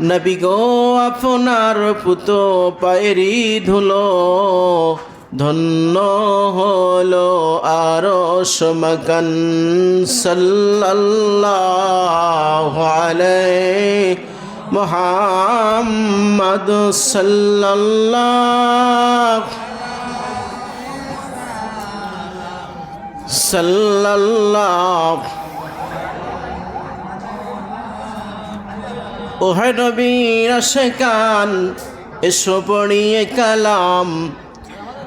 নবী গো আপনার পুত পায়েরি ধুলো ধন্য হলো আরও সমকন সাল্লাল্লাহু সাল্লাল্লাহু সাল্লাল্লাহু ওহে নবীর আশেকান, এসো পড়িয়ে কালাম।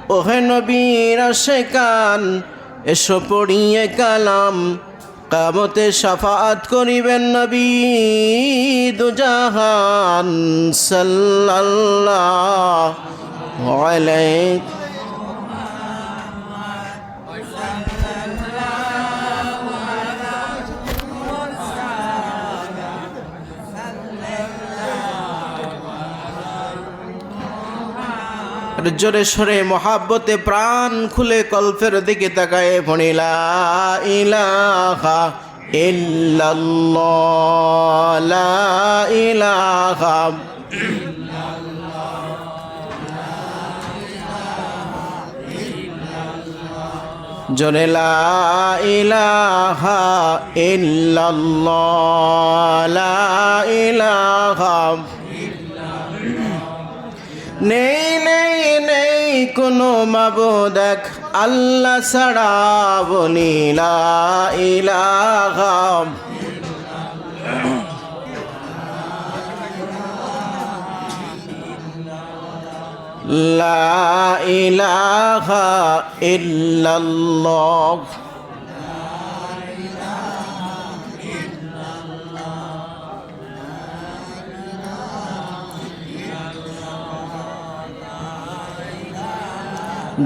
ওহে নবীর আশেকান, এসো পড়িয়ে কালাম। কামতে সাফাত করিবেন নবী দুজাহান সাল্লাল্লাহু আলাইহি জোরে সরে মহাব্বতে প্রাণ খুলে কল্পের দিকে তাকায় ভনিলা ইলাহা ইল্লাল্লাহ, লা জোরে ইলাহা ইলাহা নেই কোনো মাবুদক আল্লাহ ছাড়া বলিলা ইলাহা। লা ইলাহা ইল্লাল্লাহ।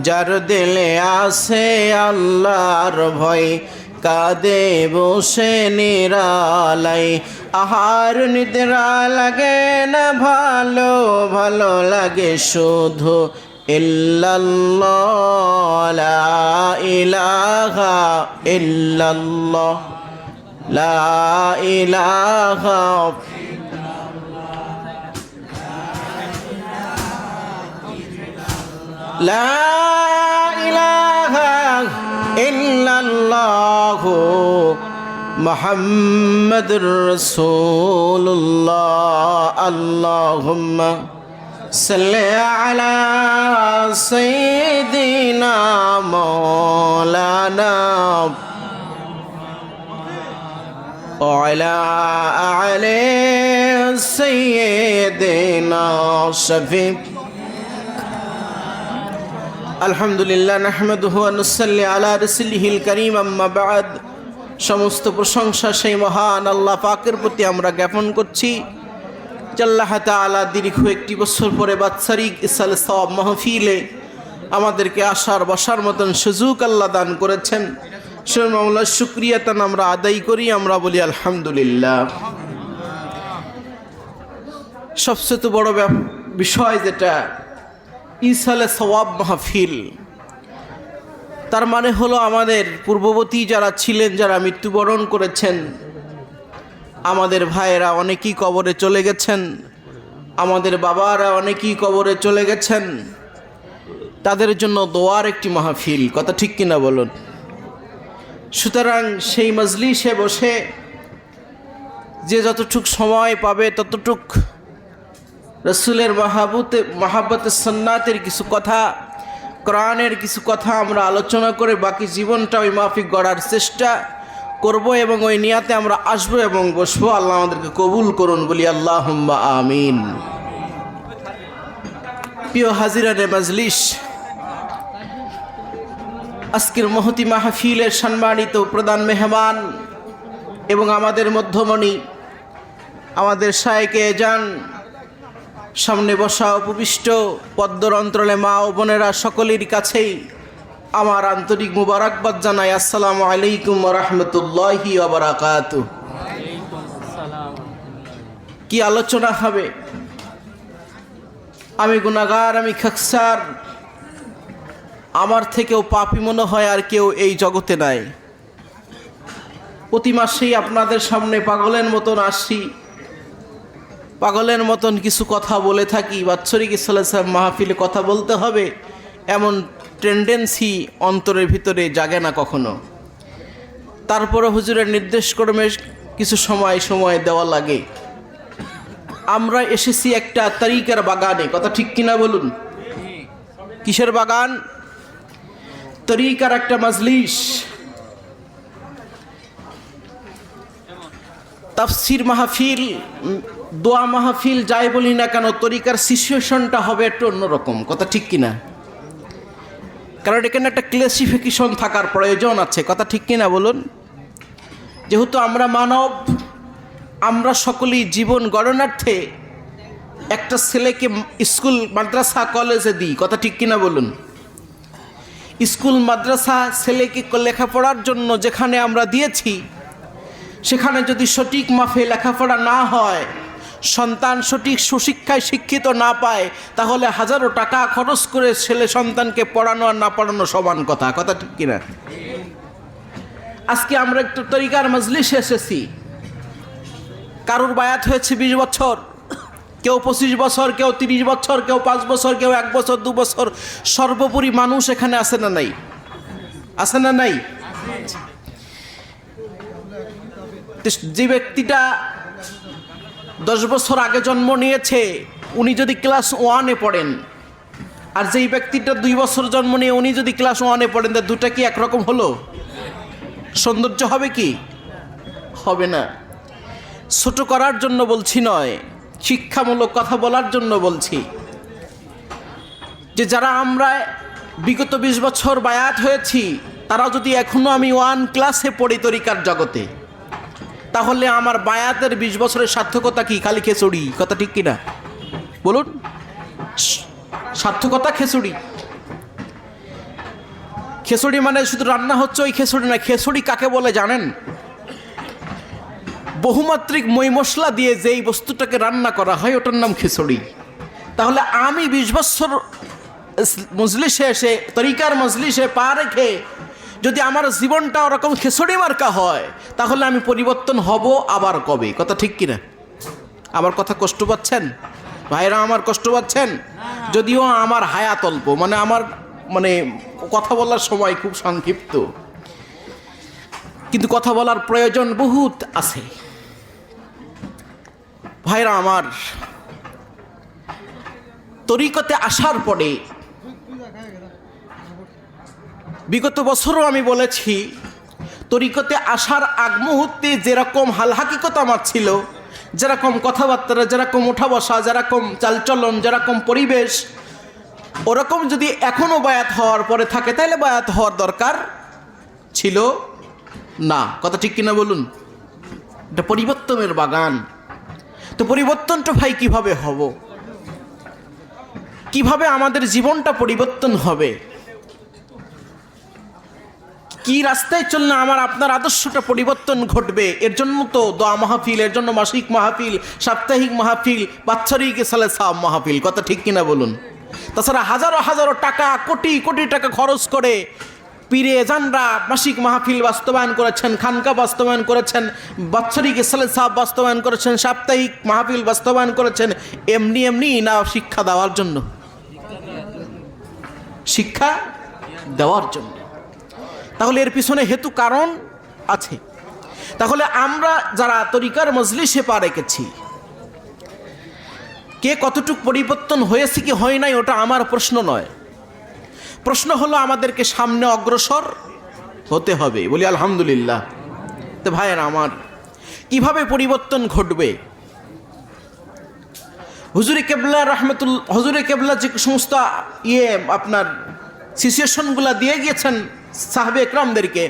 যার দিলে আসে আল্লাহর ভয়, কাদে বসে নিরালাই আহার নিদ্রা লাগে না, ভালো ভালো লাগে শুধু ইল্লাল্লাহ ইলাহা ইল্লাল্লাহ, লা ইলাহা لا إله إلا الله محمد رسول الله اللهم صل على سيدنا مولانا وعلى علي سيدنا شفيق আলহামদুলিল্লাহ নাহমেদুহু আনুসাল্লি আলা রসিলিহিল করিম আম্মাবাদ সমস্ত প্রশংসা সেই মহান আল্লাহ পাকের প্রতি আমরা জ্ঞাপন করছি। জাল্লাহ তালা দীর্ঘ একটি বছর পরে বাৎসারিক ইসাল সব মাহফিলে আমাদেরকে আসার বসার মতন সুযোগ আল্লাহ দান করেছেন। সে মামলার শুক্রিয়াতান আমরা আদায় করি, আমরা বলি আলহামদুলিল্লাহ। সবচেয়ে বড় ব্যাপ- বিষয় যেটা ইসালে সওয়াব মাহফিল। তার মানে হলো আমাদের পূর্ববর্তী যারা ছিলেন, যারা মৃত্যুবরণ করেছেন, আমাদের ভাইয়েরা অনেকেই কবরে চলে গেছেন, আমাদের বাবারা অনেকেই কবরে চলে গেছেন। তাদের জন্য দোয়ার একটি মাহফিল, কথা ঠিক কিনা বলুন? সুতরাং সেই মজলিসে বসে যে যতটুক সময় পাবে, ততটুক রসুলের মাহাবুতে মাহাবতে সন্ন্যাতের কিছু কথা, কোরআনের কিছু কথা আমরা আলোচনা করে বাকি জীবনটা ওই মাফিক গড়ার চেষ্টা করব এবং ওই নিয়াতে আমরা আসব এবং বসবো। আল্লাহ আমাদেরকে কবুল করুন, বলি আল্লাহ আমিন। প্রিয় হাজিরানে মজলিস, আজকের মহতি মাহফিলের সম্মানিত প্রধান মেহমান এবং আমাদের মধ্যমণি, আমাদের সায়কে যান সামনে বসা উপবিষ্ট পদ্মর অন্তরালে মা ও বোনেরা সকলের কাছেই আমার আন্তরিক মুবারকবাদ জানাই। আসসালামু আলাইকুম রহমতুল্লাহি কি আলোচনা হবে? আমি গুনাগার আমি খাকসার। আমার থেকেও পাপি মনে হয় আর কেউ এই জগতে নাই। প্রতি মাসেই আপনাদের সামনে পাগলের মতন আসি। পাগলের মতন কিছু কথা বলে থাকি, বাৎসরিক সাহেব মাহফিলে কথা বলতে হবে, এমন টেন্ডেন্সি অন্তরের ভিতরে জাগে না কখনো। তারপরে হুজুরের নির্দেশ ক্রমে কিছু সময় সময় দেওয়া লাগে। আমরা এসেছি একটা তারিকার বাগানে, কথা ঠিক কিনা বলুন? কিসের বাগান? তরিকার একটা মাজলিস। তাফসির মাহফিল দোয়া মাহফিল যাই বলি না কেন, তরিকার সিচুয়েশনটা হবে একটু অন্যরকম। কথা ঠিক কিনা? কারণ এখানে একটা ক্লাসিফিকেশন থাকার প্রয়োজন আছে। কথা ঠিক কিনা বলুন? যেহেতু আমরা মানব, আমরা সকলেই জীবন গণনার্থে একটা ছেলেকে স্কুল, মাদ্রাসা কলেজে দিই। কথা ঠিক কিনা বলুন? স্কুল, মাদ্রাসা, ছেলেকে লেখাপড়ার জন্য যেখানে আমরা দিয়েছি, সেখানে যদি সঠিক মাফে লেখাপড়া না হয় সন্তান সঠিক সুশিক্ষায় শিক্ষিত না পায়, তাহলে হাজারো টাকা খরচ করে ছেলে সন্তানকে পড়ানো আর না পড়ানো সমান কথা। কথা ঠিক কিনা? আজকে আমরা একটু তরিকার মজলিসে এসেছি। কারুর বায়াত হয়েছে বিশ বছর, কেউ পঁচিশ বছর, কেউ তিরিশ বছর, কেউ পাঁচ বছর, কেউ এক বছর, দু বছর, সর্বোপরি মানুষ এখানে আসে না নাই? আসে না নাই? যে ব্যক্তিটা দশ বছর আগে জন্ম নিয়েছে। উনি যদি ক্লাস ওয়ানে পড়েন, আর যেই ব্যক্তিটা দুই বছর জন্ম নিয়ে উনি যদি ক্লাস ওয়ানে পড়েন, তা দুটা কি একরকম হলো? সৌন্দর্য হবে কি? হবে না। ছোট করার জন্য বলছি নয়, শিক্ষামূলক কথা বলার জন্য বলছি। যে যারা আমরা বিগত বিশ বছর বায়াত হয়েছি তারা যদি এখনও আমি ওয়ান ক্লাসে পড়ি তরিকার জগতে তাহলে আমার বায়াতের বিশ বছরের সার্থকতা কি? খালি খেচুড়ি কথা ঠিক কিনা? বলুন। সার্থকতা খেচুড়ি খেচুড়ি মানে শুধু রান্না হচ্ছে ওই খেচুড়ি না খেচুড়ি কাকে বলে জানেন? বহুমাত্রিক মই মশলা দিয়ে যেই বস্তুটাকে রান্না করা হয়, ওটার নাম খিচুড়ি তাহলে আমি বিশ বছর মজলিসে এসে, তরিকার মজলিসে পা রেখে যদি আমার জীবনটা ওরকম খিচুড়ি মার্কা হয়, তাহলে আমি পরিবর্তন হব আবার কবে? কথা ঠিক কিনা? আমার কথা কষ্ট পাচ্ছেন? ভাইরা আমার কষ্ট পাচ্ছেন? যদিও আমার হায়াত অল্প মানে আমার মানে কথা বলার সময় খুব সংক্ষিপ্ত। কিন্তু কথা বলার প্রয়োজন বহুত আছে। ভাইরা আমার, তরিকতে আসার পরে বিগত বছরও আমি বলেছি, তরিকতে আসার আগ মুহূর্তে যেরকম হালহাকিকত আমার ছিল, যেরকম কথাবার্তা, যেরকম ওঠা বসা, যেরকম চালচলন, যেরকম পরিবেশ, ওরকম যদি এখনও বায়াত হওয়ার পরে থাকে তাহলে বায়াত হওয়ার দরকার ছিল না। কথা ঠিক কিনা বলুন? এটা পরিবর্তনের বাগান। তো পরিবর্তনটা ভাই কীভাবে হব? কীভাবে আমাদের জীবনটা পরিবর্তন হবে? কি রাস্তায় চললে আমার আপনার আদর্শটা পরিবর্তন ঘটবে? এর জন্য তো দোয়া মাহফিল, এর জন্য মাসিক মাহফিল, সাপ্তাহিক মাহফিল, বাৎসরিক সালে সাব মাহফিল, কথা ঠিক কিনা বলুন? তাছাড়া হাজারো হাজারো টাকা, কোটি কোটি টাকা খরচ করে পীরে জানরা মাসিক মাহফিল বাস্তবায়ন করেছেন, খানকা বাস্তবায়ন করেছেন, বাৎসরিক সালে সাব বাস্তবায়ন করেছেন, সাপ্তাহিক মাহফিল বাস্তবায়ন করেছেন, এমনি এমনি না শিক্ষা দেওয়ার জন্য? শিক্ষা দেওয়ার জন্য। তাহলে এর পিছনে হেতু কারণ আছে। তাহলে আমরা যারা তরিকার মজলিসে পা রেখেছি, কে কতটুক পরিবর্তন হয়েছে কি হয় নাই ওটা আমার প্রশ্ন নয়। প্রশ্ন হলো আমাদেরকে সামনে অগ্রসর হতে হবে। বলি, আলহামদুলিল্লাহ। তো ভাইয়ের আমার, কীভাবে পরিবর্তন ঘটবে? হুজুরি কেবলা রহমতুল, হুজুরি কেবলা যে সমস্ত ইয়ে আপনার সিচুয়েশনগুলো দিয়ে গিয়েছেন সাহাবে একরামদেরকে।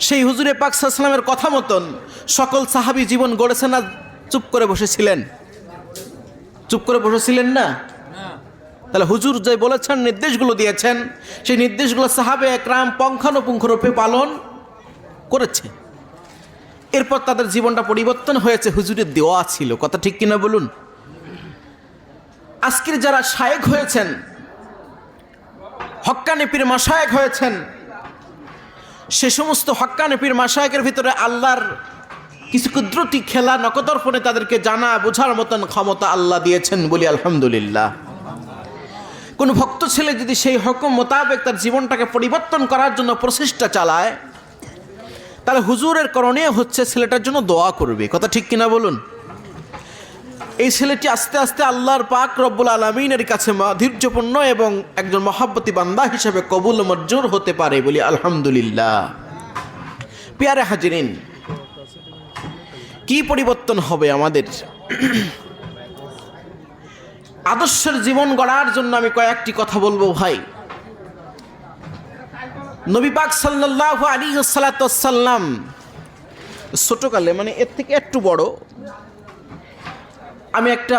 সেই হুজুরে পাক সাল্লামের কথা মতন সকল সাহাবি জীবন গড়েছে না? চুপ করে বসেছিলেন। চুপ করে বসেছিলেন না? তাহলে হুজুর যে বলেছেন, নির্দেশগুলো দিয়েছেন, সেই নির্দেশগুলো সাহাবে একরাম পঙ্খানুপুঙ্খরূপে পালন করেছে। এরপর তাদের জীবনটা পরিবর্তন হয়েছে, হুজুরের দেওয়া ছিল। কথা ঠিক কিনা বলুন? আজকের যারা শায়েক হয়েছেন হক্কানি পীর মাসায়েক হয়েছেন সে সমস্ত হক্কানি পীর মাসায়েকের ভিতরে আল্লাহর কিছু কুদরতি খেলা নকদর্পণে তাদেরকে জানা, বোঝার মতন ক্ষমতা আল্লাহ দিয়েছেন বলি আলহামদুলিল্লাহ। কোন ভক্ত ছেলে যদি সেই হকম মোতাবেক তার জীবনটাকে পরিবর্তন করার জন্য প্রচেষ্টা চালায়, তাহলে হুজুরের করণীয় হচ্ছে ছেলেটার জন্য দোয়া করবে। কথা ঠিক কিনা বলুন? এই ছেলেটি আস্তে আস্তে আল্লাহর পাক রব্বুল আলমিনের কাছে মাধুর্যপূর্ণ এবং একজন মহাব্বতী বান্দা হিসেবে কবুল মঞ্জুর হতে পারে বলি আলহামদুলিল্লাহ। পেয়ারে হাজিরিন, কি পরিবর্তন হবে আমাদের? আদর্শের জীবন গড়ার জন্য আমি কয়েকটি কথা বলব ভাই। নবী পাক সাল্লাহ আলী সাল্লাম ছোটকালে মানে এর থেকে একটু বড় আমি একটা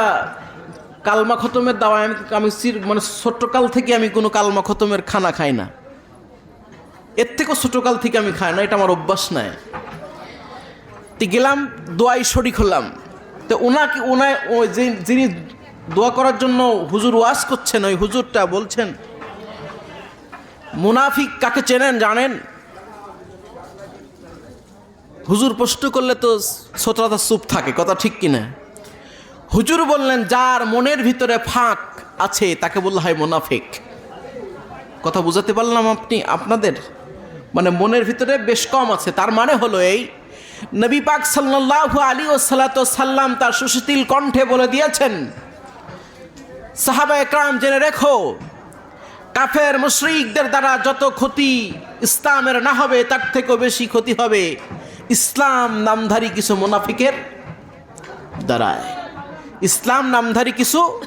কালমা খতমের দাওয়া আমি আমি মানে ছোট্টকাল থেকে আমি কোনো কালমা খতমের খানা খাই না। এর থেকেও ছোটকাল থেকে আমি খাই না, এটা আমার অভ্যাস নাই। তো গেলাম, দোয়াই শরিক হলাম। তো ওনাকে ওনায় ও যে যিনি দোয়া করার জন্য হুজুর ওয়াজ করছেন, ওই হুজুরটা বলছেন, মুনাফিক কাকে চেনেন জানেন? হুজুর প্রশ্ন করলে তো শ্রোতাটা চুপ থাকে, কথা ঠিক কিনা? হুজুর বললেন, যার মনের ভিতরে ফাঁক আছে, তাকে বললে হয় মুনাফিক। কথা বুঝাতে পারলাম আপনি, আপনাদের? মানে মনের ভিতরে বেশ কম আছে, তার মানে হলো এই, নবী পাক সাল্লাল্লাহু আলী ও সাল্লাম তার সুশীতিল কণ্ঠে বলে দিয়েছেন সাহাবা একরাম জেনে রেখো, কাফের মুশরিকদের দ্বারা যত ক্ষতি ইসলামের না হবে, তার থেকেও বেশি ক্ষতি হবে ইসলাম নামধারী কিছু মুনাফিকের দ্বারায়। ইসলাম নামধারী কিছু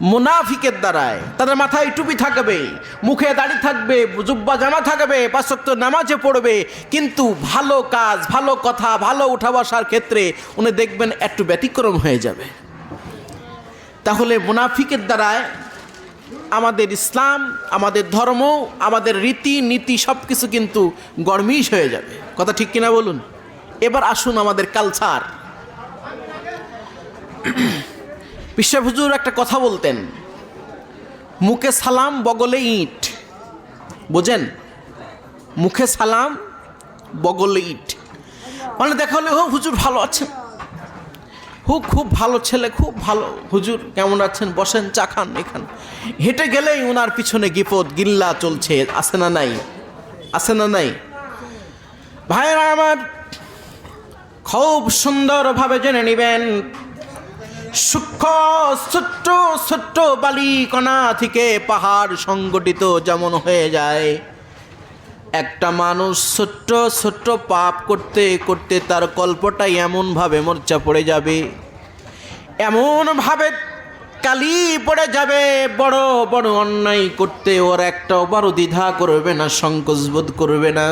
মুনাফিকের দ্বারায়। তাদের মাথায় টুপি থাকবে, মুখে দাড়ি থাকবে, জুব্বা জামা থাকবে পাঁচক্ত নামাজে পড়বে। কিন্তু ভালো কাজ, ভালো কথা, ভালো উঠা বসার ক্ষেত্রে উনি দেখবেন একটু ব্যতিক্রম হয়ে যাবে। তাহলে মুনাফিকের দ্বারায় আমাদের ইসলাম, আমাদের ধর্ম, আমাদের রীতি, নীতি সব কিছু কিন্তু গরমিশ হয়ে যাবে। কথা ঠিক কিনা বলুন? এবার আসুন আমাদের কালচার হুজুর একটা কথা বলতেন, মুখে সালাম, বগলে ইট। বোঝেন? মুখে সালাম, বগলে ইট। মানে দেখা, হলে ও হুজুর ভালো আছেন? হু, খুব ভালো ছেলে, খুব ভালো। হুজুর, কেমন আছেন? বসেন, চা খান এখান। হেঁটে গেলেই ওনার পিছনে গিপদ গিল্লা চলছে, আছে না নাই? আছে না নাই? ভাইরা আমার, খুব সুন্দরভাবে জেনে নেবেন সূক্ষ্ম, ছোট্ট ছোট্ট বালিকণা থেকে পাহাড় সংগঠিত যেমন হয়ে যায়। একটা মানুষ ছোট্ট ছোট্ট পাপ করতে করতে তার কল্পটাই এমনভাবে মোর্চা পড়ে যাবে। এমনভাবে কালি পড়ে যাবে, বড় বড় অন্যায় করতে ওর একটা বড় দ্বিধা করবে না, সংকোচ বোধ করবে না।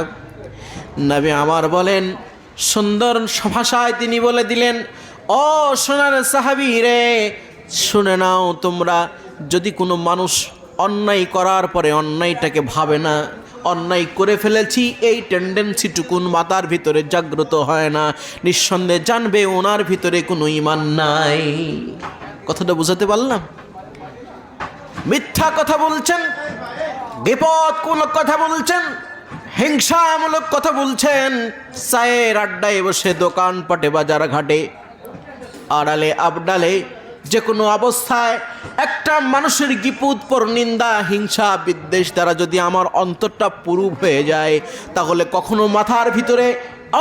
নবী আমার বলেন, সুন্দর ভাষায় তিনি বলে দিলেন ও সোনার সাহাবি রে, শুনে নাও তোমরা, যদি কোনো মানুষ অন্যায় করার পরে অন্যায়টাকে ভাবে না, অন্যায় করে ফেলেছি, এই টেন্ডেন্সিটুকুন মাতার ভিতরে জাগ্রত হয় না। নিঃসন্দেহে জানবে ওনার ভিতরে কোনো ইমান নাই। কথাটা বুঝাতে পারলাম? মিথ্যা কথা বলছেন বিপদমূলক কথা বলছেন, হিংসামূলক কথা বলছেন, চায়ের আড্ডায় বসে দোকানপাটে বাজার ঘাটে আড়ালে, আবডালে যে কোনো অবস্থায় একটা মানুষের গিপুত পর নিন্দা, হিংসা, বিদ্বেষ দ্বারা যদি আমার অন্তরটা পুরুপ হয়ে যায়, তাহলে কখনো মাথার ভিতরে,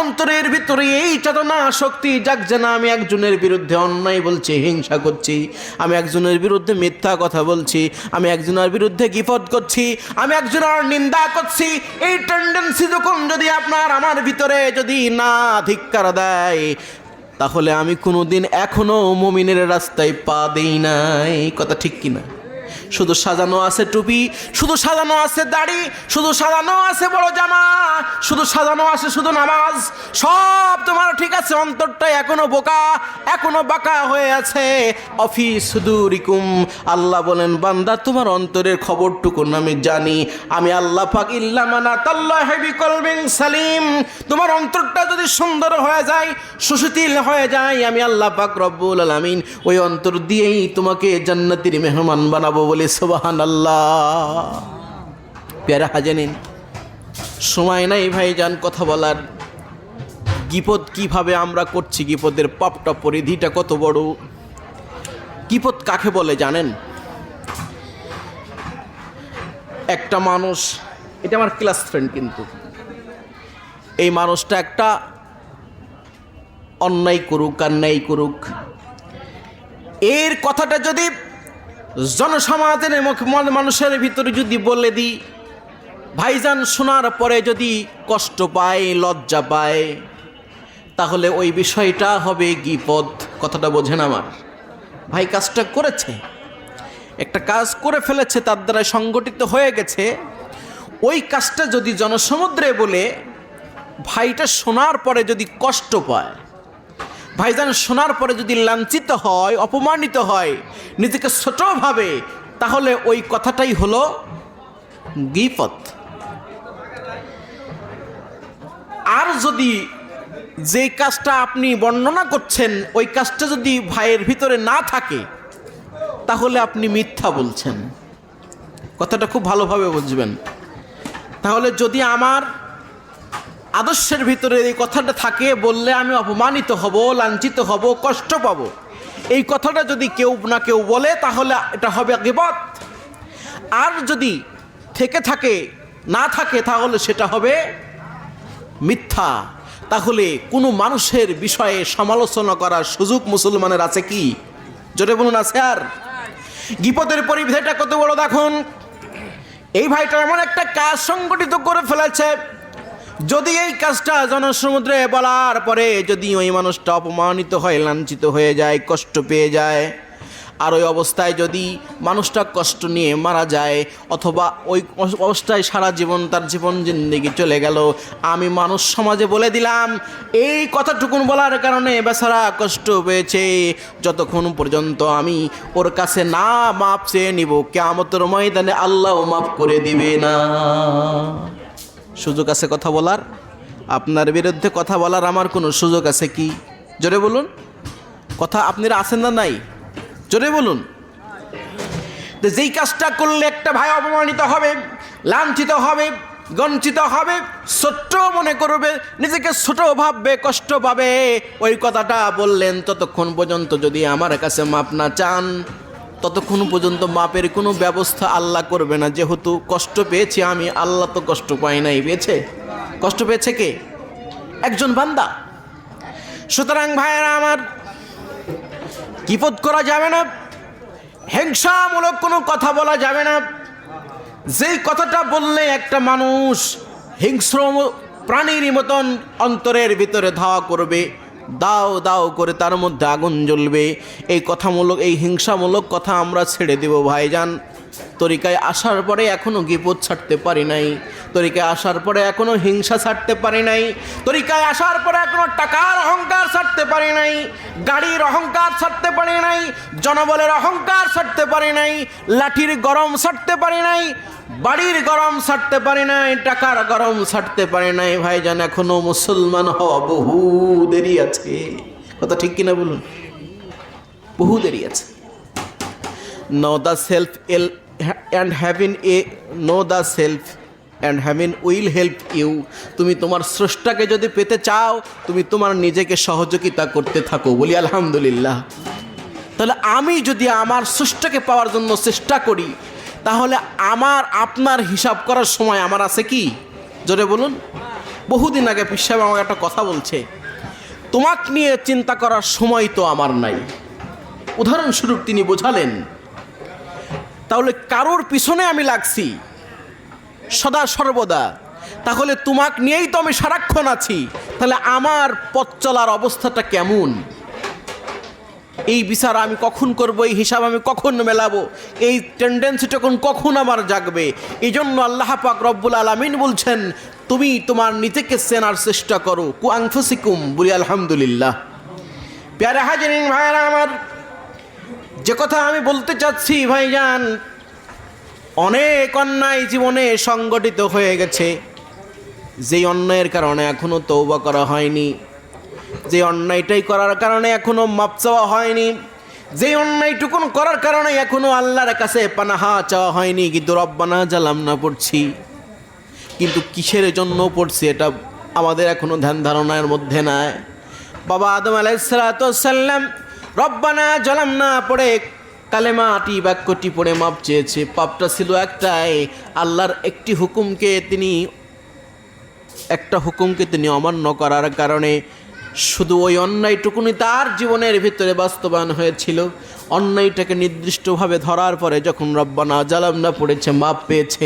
অন্তরের ভিতরে এই চেতনা শক্তি জাগছে না। আমি একজনের বিরুদ্ধে অন্যায় বলছি, হিংসা করছি, আমি একজনের বিরুদ্ধে মিথ্যা কথা বলছি, আমি একজনের বিরুদ্ধে গিফত করছি, আমি একজনের নিন্দা করছি। এই টেন্ডেন্সি যখন যদি আপনার আমার ভিতরে যদি না ধিক্কার দেয় তাহলে আমি কোনোদিন এখনও মমিনের রাস্তায় পা দেই নাই। কথা ঠিক কিনা? শুধু সাজানো আছে টুপি, শুধু সাজানো আছে দাড়ি, শুধু সাজানো আছে বড় জামা, শুধু সাজানো আছে শুধু নামাজ। সব তোমার ঠিক আছে, অন্তরটা এখনও বোকা, এখনও বাঁকা হয়ে আছে। অফিস সুদুরিকুম আল্লাহ বলেন, বান্দা, তোমার অন্তরের খবরটুকু আমি জানি। আমি আল্লাহ পাক ইল্লামানা তাল্লাহ হেবি কলবিং সালিম। তোমার অন্তরটা যদি সুন্দর হয়ে যায়, সুশীতিল হয়ে যায়, আমি আল্লাহ পাক রব্বুল আলামিন ওই অন্তর দিয়েই তোমাকে জান্নাতির মেহমান বানাবো বলে সোবাহান আল্লাহ পেয়ারা হাজানিন, সময় নাই ভাই যান কথা বলার। গিপদ কীভাবে আমরা করছি গিপদের পাপটা, পরিধিটা কত বড়? গিপদ কাকে বলে জানেন? একটা মানুষ, এটা আমার ক্লাস ফ্রেন্ড কিন্তু। এই মানুষটা একটা অন্যায় করুক আর ন্যায় করুক। এর কথাটা যদি জনসমাজের মন- মানুষের ভিতরে যদি বলে দিই, ভাইজান শোনার পরে যদি কষ্ট পায়, লজ্জা পায়, তাহলে ওই বিষয়টা হবে গিপদ। কথাটা বোঝেন আমার। ভাই কাজটা করেছে। একটা কাজ করে ফেলেছে, তার দ্বারা সংগঠিত হয়ে গেছে। ওই কাজটা যদি জনসমুদ্রে বলে, ভাইটা শোনার পরে যদি কষ্ট পায় ভাইজান শোনার পরে যদি লাঞ্ছিত হয়, অপমানিত হয়, নিজেকে ছোট ভাবে, তাহলে ওই কথাটাই হলো গিপত আর যদি যে কাজটা আপনি বর্ণনা করছেন, ওই কাজটা যদি ভাইয়ের ভিতরে না থাকে, তাহলে আপনি মিথ্যা বলছেন। কথাটা খুব ভালোভাবে বুঝবেন। তাহলে যদি আমার আদর্শের ভিতরে এই কথাটা থাকে, বললে আমি অপমানিত হব, লাঞ্ছিত হব, কষ্ট পাব। এই কথাটা যদি কেউ না কেউ বলে, তাহলে এটা হবে গিবত। আর যদি থেকে থাকে, না থাকে, তাহলে সেটা হবে মিথ্যা। তাহলে কোনো মানুষের বিষয়ে সমালোচনা করার সুযোগ মুসলমানের আছে কি? জোরে বলুন, আছে আর? গিপদের পরিবেশটা কত বড়, দেখুন। এই ভাইটা এমন একটা কাজ সংগঠিত করে ফেলেছে যদি এই কাজটা জনসমুদ্রে বলার পরে যদি ওই মানুষটা অপমানিত হয়, লাঞ্ছিত হয়ে যায়, কষ্ট পেয়ে যায়, আর ওই অবস্থায় যদি মানুষটা কষ্ট নিয়ে মারা যায়, অথবা ওই অবস্থায় সারা জীবন তার জীবন জিন্দিগি চলে গেল, আমি মানুষ সমাজে বলে দিলাম, এই কথাটুকুন বলার কারণে বেচারা কষ্ট পেয়েছে। যতক্ষণ পর্যন্ত আমি ওর কাছে না মাপ চেয়ে নিব কেমতর ময়দানে আল্লাহ মাফ করে দিবে না। সুযোগ আছে কথা বলার? আপনার বিরুদ্ধে কথা বলার আমার কোনো সুযোগ আছে কি? জোরে বলুন। কথা আপনারা আছেন না নাই? জোরে বলুন। তো যেই কাজটা করলে একটা ভাই অপমানিত হবে, লাঞ্ছিত হবে, গঞ্চিত হবে ছোট্ট মনে করবে, নিজেকে ছোট ভাববে, কষ্ট পাবে, ওই কথাটা বললেন ততক্ষণ পর্যন্ত যদি আমার কাছে মাপ না চান ততক্ষণ পর্যন্ত মাপের কোনো ব্যবস্থা আল্লাহ করবে না। যেহেতু কষ্ট পেয়েছি আমি, আল্লাহ তো কষ্ট পাই নাই, পেয়েছে? কষ্ট পেয়েছে কে? একজন বান্দা। সুতরাং ভাইয়েরা আমার কিপদ করা যাবে না, হিংসামূলক কোনো কথা বলা যাবে না। যেই কথাটা বললে একটা মানুষ হিংস্র প্রাণীর মতন অন্তরের ভিতরে ধাওয়া করবে দাও দাও করে তার মধ্যে আগুন জ্বলবে। এই কথামূলক, এই হিংসামূলক কথা আমরা ছেড়ে দেব, ভাইজান। তরিকায় আসার পরে এখনও গিপদ ছাড়তে পারি নাই। তরিকায় আসার পরে এখনও হিংসা ছাড়তে পারি নাই। তরিকায় আসার পরে এখনও টাকার অহংকার ছাড়তে পারি নাই। গাড়ির অহংকার ছাড়তে পারি নাই। জনবলের অহংকার ছাড়তে পারি নাই। লাঠির গরম ছাড়তে পারি নাই। বাড়ির গরম ছাড়তে পারি নাই। টাকার গরম ছাড়তে পারি নাই। ভাই ভাইজান, এখনও মুসলমান হওয়া বহু দেরি আছে। কথা ঠিক কিনা বলুন? বহু দেরি আছে। know the self il- and having a, know the self, and having will help you তুমি তোমার স্রষ্টাকে যদি পেতে চাও, তুমি তোমার নিজেকে সহযোগিতা করতে থাকো। বলি আলহামদুলিল্লাহ। তাহলে আমি যদি আমার স্রষ্টাকে পাওয়ার জন্য চেষ্টা করি, তাহলে আমার, আপনার হিসাব করার সময় আমার আছে কি? জোরে বলুন। বহুদিন আগে পিসাব আমাকে একটা কথা বলছে। তোমাক নিয়ে চিন্তা করার সময় তো আমার নাই। উদাহরণস্বরূপ তিনি বোঝালেন তাহলে কারোর পিছনে আমি লাগছি? সদা সর্বদা। তাহলে তোমাক নিয়েই তো আমি সারাক্ষণ আছি। তাহলে আমার পথ চলার অবস্থাটা কেমন? এই বিচার আমি কখন করব? এই হিসাব আমি কখন মেলাবো? এই টেন্ডেন্সিটা কোন কখন আমার জাগবে? এই জন্য আল্লাহ পাক রব্বুল আলমিন বলছেন, তুমি তোমার নিজেকে চেনার চেষ্টা করো। কু আংফসিকুম বলি, আলহামদুলিল্লাহ। প্যারে হাজিরিন ভাইরা আমার যে কথা আমি বলতে চাচ্ছি, ভাইজান, অনেক অন্যায় জীবনে সংগঠিত হয়ে গেছে। যেই অন্যায়ের কারণে এখনও তৌবা করা হয়নি যে অন্যায়টাই করার কারণে এখনও মাপ চাওয়া হয়নি যে অন্যায়টুকুন করার কারণে এখনও আল্লাহর কাছে পানাহা চাওয়া হয়নি, কিন্তু রব্বানা জালাম না পড়ছি। কিন্তু কিসের জন্য পড়ছি এটা আমাদের এখনও ধ্যান ধারণার মধ্যে নাই। বাবা আদম আলাইসালাম রব্বানা জলাম না পড়ে কালেমাটি বাক্যটি পড়ে মাপ চেয়েছে। পাপটা ছিল একটাই, আল্লাহর একটি হুকুমকে তিনি, একটা হুকুমকে তিনি অমান্য করার কারণে শুধু ওই অন্যায়টুকুনি তার জীবনের ভিতরে বাস্তবায়ন হয়েছিল। অন্যায়টাকে নির্দিষ্টভাবে ধরার পরে যখন রব্বানা জালামনা পড়েছে, মাপ পেয়েছে,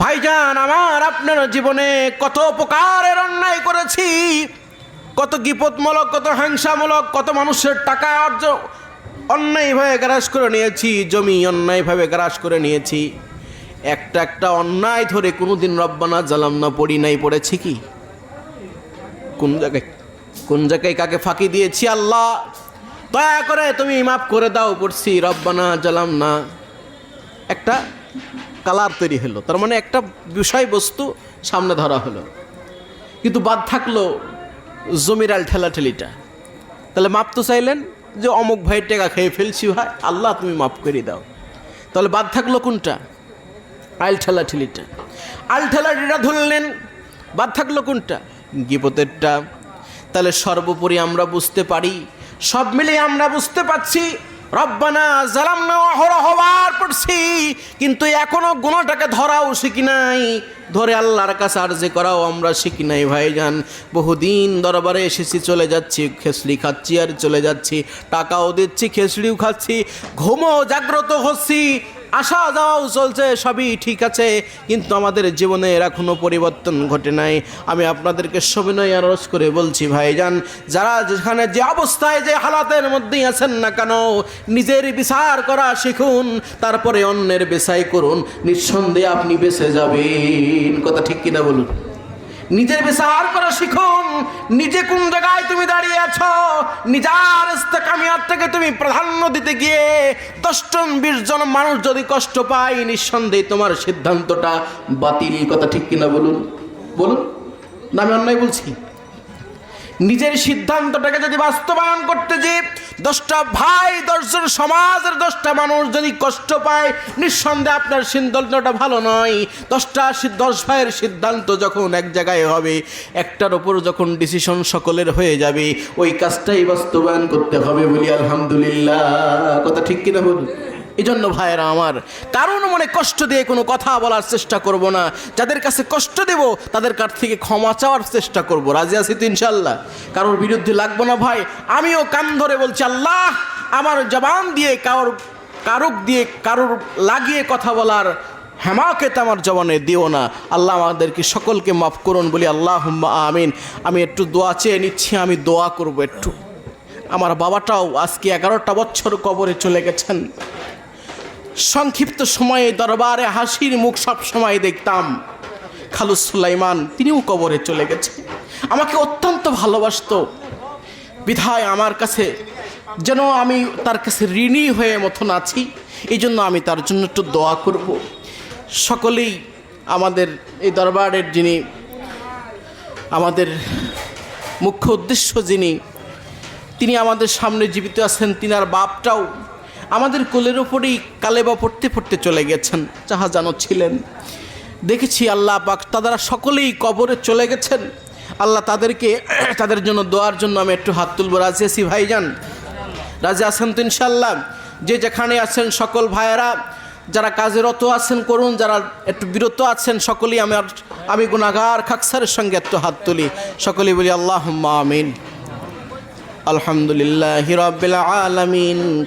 ভাইজান, আমার আপনার জীবনে কত প্রকারের অন্যায় করেছি? কত গিপতমূলক, কত হিংসামূলক, কত মানুষের টাকা অর্জন অন্যায়ভাবে গ্রাস করে নিয়েছি, জমি অন্যায়ভাবে গ্রাস করে নিয়েছি। একটা একটা অন্যায় ধরে কোনোদিন রব্বানা জালাম না, পড়ি নাই, পড়েছি কি? কোন জায়গায় কোন জায়গায় কাকে ফাঁকি দিয়েছি আল্লাহ? দয়া করে তুমি মাফ করে দাও, পড়ছি, রব্বানা জালাম না। একটা কালার তৈরি হলো, তার মানে একটা বিষয়বস্তু সামনে ধরা হলো। কিন্তু বাদ থাকল জমির আল ঠেলাঠেলিটা। তাহলে মাপ তো চাইলেন যে অমুক ভাই টেকা খেয়ে ফেলছি ভাই, আল্লাহ তুমি মাফ করে দাও। তাহলে বাদ থাকল কোনটা? আইল ঠেলাঠেলিটা। আল ঠেলাঠিটা ধরলেন, বাদ থাকল কোনটা? গিপতেরটা তাহলে সর্বোপরি আমরা বুঝতে পারি, সব মিলিয়ে আমরা বুঝতে পারছি রব্বানা জালাম হবার পড়ছি, কিন্তু এখনও গুণটাকে ধরাও শিখি নাই। ধরে আল্লাহর কাছে যে করাও আমরা শিখি নাই ভাই যান বহুদিন দরবারে এসেছি, চলে যাচ্ছি খেসড়ি খাচ্ছি আর চলে যাচ্ছি। টাকাও দিচ্ছি খেসড়িও খাচ্ছি। ঘুমও জাগ্রত হচ্ছি। আসা যাওয়াও চলছে, সবই ঠিক আছে, কিন্তু আমাদের জীবনে এরা কোনো পরিবর্তন ঘটে নাই। আমি আপনাদেরকে সবিনয় আরজ করে বলছি, ভাইজান, যারা যেখানে যে অবস্থায় যে হালাতের মধ্যেই আছেন না কেন, নিজের বিচার করা শিখুন, তারপরে অন্যের বেসাই করুন, নিঃসন্দেহে আপনি বেঁচে যাবেন। কথা ঠিক কিনা বলুন? নিজের বিচার করা শিখুন। নিজে কোন জায়গায় তুমি দাঁড়িয়ে আছো? নিজার ইস্তেকামিয়াতটাকে তুমি প্রাধান্য দিতে গিয়ে দশজন, বিশ জন মানুষ যদি কষ্ট পায়, নিঃসন্দেহে তোমার সিদ্ধান্তটা বাতিল। কথা ঠিক কিনা বলুন? বলুন? না, আমি অন্যায় বলছি। নিজের সিদ্ধান্তটাকে যদি বাস্তবায়ন করতে যে দশটা ভাই দশজন সমাজের দশটা মানুষ যদি কষ্ট পায়, নিঃসন্দেহে আপনার সিদ্ধান্তটা ভালো নয়। দশটা দশ ভাইয়ের সিদ্ধান্ত যখন এক জায়গায় হবে, একটার ওপর যখন ডিসিশন সকলের হয়ে যাবে, ওই কাজটাই বাস্তবায়ন করতে হবে বলি আলহামদুলিল্লাহ। কথা ঠিক কিনা বলুন এই জন্য ভাইয়েরা আমার কারণ মনে কষ্ট দিয়ে কোনো কথা বলার চেষ্টা করব না। যাদের কাছে কষ্ট দেব, তাদের কাছ থেকে ক্ষমা চাওয়ার চেষ্টা করব। রাজি আছি তো ইনশাল্লাহ কারোর বিরুদ্ধে লাগবো না ভাই। আমিও কান ধরে বলছি, আল্লাহ, আমার জবান দিয়ে কারোর, কারুক দিয়ে কারোর লাগিয়ে কথা বলার হেমাকে আমার জবানে দিও না। আল্লাহ আমাদেরকে সকলকে মাফ করুন বলি আল্লাহ আমিন। আমি একটু দোয়া চেয়ে নিচ্ছি, আমি দোয়া করব একটু। আমার বাবাটাও আজকে এগারোটা বছর কবরে চলে গেছেন। সংক্ষিপ্ত সময়ে দরবারে হাসির মুখ সব সময় দেখতাম। খালুস সুলাইমান, তিনিও কবরে চলে গেছে। আমাকে অত্যন্ত ভালোবাসতো। বিধায় আমার কাছে যেন আমি তার কাছে ঋণী হয়ে মতন আছি, এই জন্য আমি তার জন্য একটু দোয়া করব। সকলেই আমাদের এই দরবারের যিনি, আমাদের মুখ্য উদ্দেশ্য যিনি, তিনি আমাদের সামনে জীবিত আছেন, তিনার বাপটাও আমাদের কোলের ওপরেই কালেবা পড়তে পড়তে চলে গেছেন, যাহা জানো ছিলেন। দেখেছি আল্লাহ পাক তারা সকলেই কবরে চলে গেছেন। আল্লাহ তাদেরকে, তাদের জন্য দোয়ার জন্য আমি একটু হাত তুলবো। রাজি আছি ভাইজান? রাজি আছেন তো ইনশাল্লাহ যে যেখানে আছেন সকল ভাইয়েরা, যারা কাজেরত আছেন, করুন। যারা একটু বিরত আছেন, সকলেই আমার আমি গুণাগার খাকসারের সঙ্গে একটু হাত তুলি। সকলেই বলি আল্লাহ আমিন। আলহামদুলিল্লাহ রবিল আলমিন।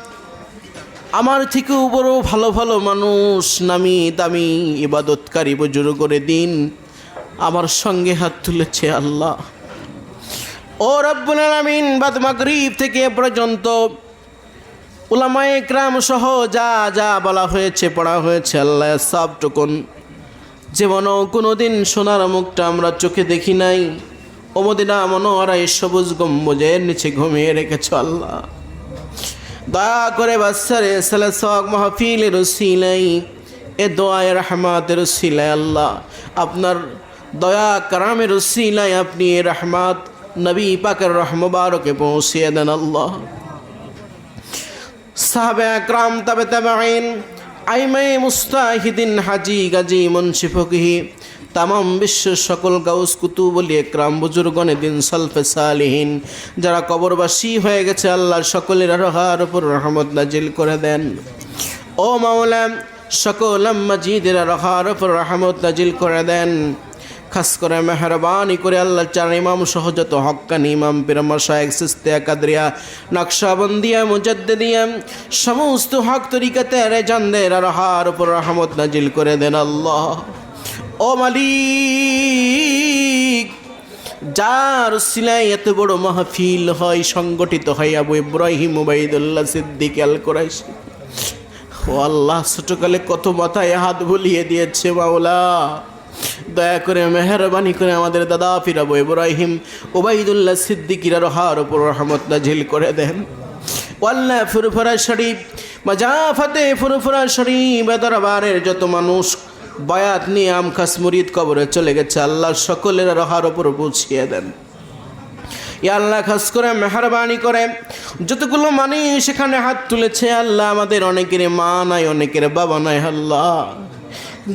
আমার থেকেও বড় ভালো ভালো মানুষ, নামি দামি ইবাদতকারী বুজুর্গ করে দিন। আমার সঙ্গে হাত তুলেছে আল্লাহ। ও রব্বুল আলামিন, বাদ মাগরিব থেকে পর্যন্ত উলামায়ে ক্রাম সহ যা যা বলা হয়েছে, পড়া হয়েছে, আল্লাহ সব টুকুন যেমনও কোনো দিন সোনার মুখটা আমরা চোখে দেখি নাই। ও মদিনা মনোহরা এই সবুজ গম্বুজের নিচে ঘুমিয়ে রেখেছ আল্লাহ। দয়া করে বাচ্চারে সালে সক মাহফিলের সিলাই এ দোয়ায় রহমাতের সিলাই আল্লাহ। আপনার দয়া কারামের সিলাই আপনি এ রহমাত নবী পাকের রহমবারকে পৌঁছিয়ে দেন আল্লাহ। সাহাবে আকরাম তবে তাবাইন আইমে মুস্তাহিদিন হাজি গাজী মুন্সি ফকিহি তামাম বিশ্বের সকল গাউস কুতুবলি একরাম বুজুর্গনে দিন সলফে সালিহীন, যারা কবরবাসী হয়ে গেছে আল্লাহ সকলের রহার উপর রহমত নাজিল করে দেন। ও মাওলা, সকল মজিদের রহার উপর রহমত নাজিল করে দেন। খাস করে মেহরবানি করে আল্লাহ চার ইমাম সহজত হক্কানি ইমাম পিরমা শাহেক সিস্তিয়া কাদরিয়া নকশাবন্দিয়া মুজদ্দিয়া সমস্ত হক তরিকাতে রে জানদের আর উপর রহমত নাজিল করে দেন আল্লাহ। ও মালিক, যার সিলাই এত বড় মাহফিল হয়, সংগঠিত হয় আবু ইব্রাহিম উবাইদুল্লাহ সিদ্দিক আল কোরাইশি ও আল্লাহ, ছোটকালে কত মাথায় হাত বুলিয়ে দিয়েছে মাওলা। দয়া করে, মেহরবানি করে আমাদের দাদা ফিরাবো ইব্রাহিম ওবাইদুল্লাহ সিদ্দিকিরা রহার ওপর রহমত নাজিল করে দেন। ওয়াল্লাহ ফুরফুরা শরীফ, মাজাফাতে ফুরফুরা শরীফ দরবারের যত মানুষ বায়াত নিয়ে আম মুরিদ কবরে চলে গেছে। আল্লাহ সকলের রহার ওপর পৌঁছিয়ে দেন। আল্লাহ খাস করে, মেহরবানি করে। যতগুলো মানুষ সেখানে হাত তুলেছে, আল্লাহ আমাদের অনেকের মা নাই, অনেকের বাবা নাই, আল্লাহ।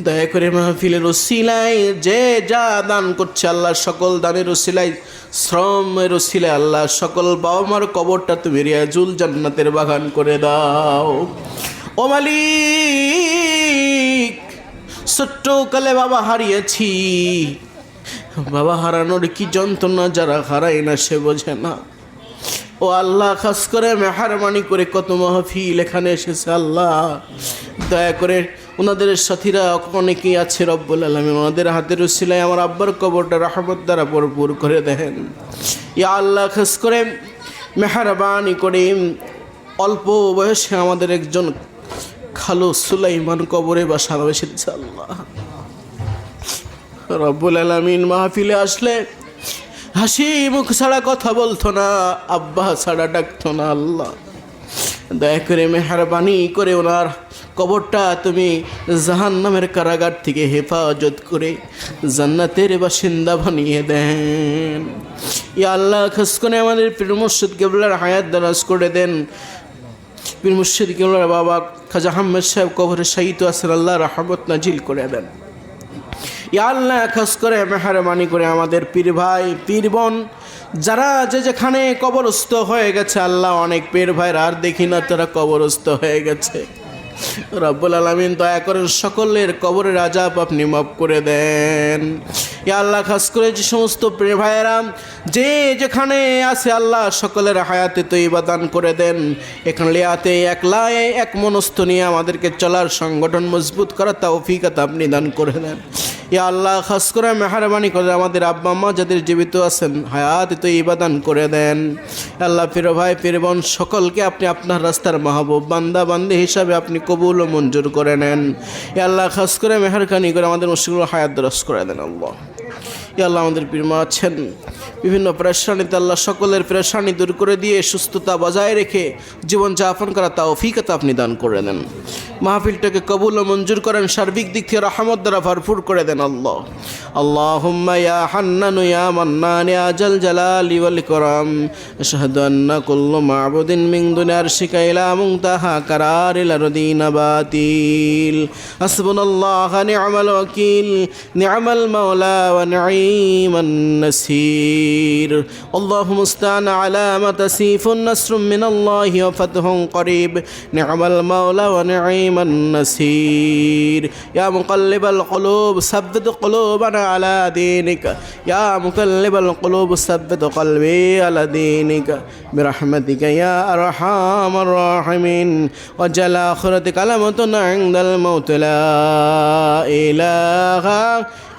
দয়া করে মাহফিলের ওসিলায়, যে যা দান করছে আল্লাহ সকল দানের ওসিলায়, শ্রমের ওসিলায় আল্লাহ সকল বাবা মার কবরটা তুমি রিয়াজুল জান্নাতের বাগান করে দাও। ও মালিক ছোট্ট কালে বাবা হারিয়েছি। বাবা হারানোর কি যন্ত্রণা যারা হারায় না সে বোঝে না। ও আল্লাহ, খাস করে মেহারমানি করে কত মাহফিল এখানে এসেছে আল্লাহ। দয়া করে ওনাদের সাথীরা, অনেকেই আছে রব্বুল আলমী ওনাদের হাতের উসিলায় আমার আব্বার কবরটা রাহমত দ্বারা ভরপুর করে দেন। ইয়া আল্লাহ, খাস করে মেহারবানি করে অল্প বয়সে আমাদের একজন খালো সুলাইমান কবরে বা সারা এসেছে আল্লাহ রব্বুল আলমিন মাহফিলে আসলে হাসি মুখ ছাড়া কথা বলতো না, আব্বা ছাড়া ডাকতো না আল্লাহ। দয়া করে মেহরবানি করে ওনার কবরটা তুমি জাহান নামের কারাগার থেকে হেফাজত করে জান্নাতের বাসিন্দা বানিয়ে দেন। ইয়া আল্লাহ, খাস করে আমাদের পীর মুর্শিদ কেবলার হায়াত দারাজ করে দেন। পীর মুর্শিদ বাবা খাজা আহমেদ সাহেব কবরে শাহিদ আছেন আল্লাহ রহমত নাজিল করে দেন। আল্লাহ, খাস করে, মেহরবানি করে আমাদের পীর ভাই, পীর বোন, যারা যে যেখানে কবরস্থ হয়ে গেছে, আল্লাহ অনেক পীর ভাইরা আর দেখি না, তারা কবরস্থ হয়ে গেছে। রব্বুল আলমিন দয়া করেন সকলের কবরের আজাব আপনি মাফ করে দেন। এ আল্লাহ, খাস করে যে সমস্ত প্রিয় ভাইয়েরাম যে যেখানে আছে আল্লাহ, সকলের হায়াতে তো দান করে দেন। এখানে লেয়াতে এক লায়ে এক মনস্থ নিয়ে আমাদেরকে চলার সংগঠন মজবুত করার তৌফিকাত আপনি দান করে দেন। ইয়া আল্লাহ, খাস করে মেহরবানি করে আমাদের আব্বা আম্মা যাদের জীবিত আছেন, হায়াত তো ইবাদান করে দেন। আল্লাহ ফিরো ভাই ফিরবন সকলকে আপনি আপনার রাস্তার মাহবুব, বান্দা বান্দি হিসাবে আপনি কবুল ও মঞ্জুর করে নেন। ইয়া আল্লাহ, খাস করে মেহরখানি করে আমাদের মুশকিল হায়াত দরস করে দেন আল্লাহ। আল্লাহ, আমাদের পীরমা আছেন। বিভিন্ন প্রেশানিতে আল্লাহ সকলের প্রেশানি দূর করে দিয়ে সুস্থতা বজায় রেখে জীবন যাপন করা তা অফিকতা আপনি দান করে দেন। মাহফিলটাকে কবুল ও মঞ্জুর করেন, সার্বিক দিক থেকে রহমত দ্বারা ভরপুর করে দেন আল্লাহ। আল্লাহ ইয়া হান্নানু ইয়া মান্নান ইয়া জাল জালালি ওয়াল ইকরাম। আশহাদু আন্না কুল্লু মাবুদিন মিন দুনিয়ার শিকা ইলা মুনতাহা কারার ইলা রদিনা বাতিল। হাসবুনাল্লাহ, নি'মাল ওয়াকিল, নি'মাল মাওলা ওয়া نعيما النسير. اللهم استعن على ما تسيف نصر من الله وفتح قريب. نعم المولى ونعيم النسير. يا مقلب القلوب ثبت قلوبنا على دينك. يا مقلب القلوب ثبت قلبي على دينك. برحمتك يا أرحم الراحمين. وجل آخرتك كلمتنا عند الموت. لا إله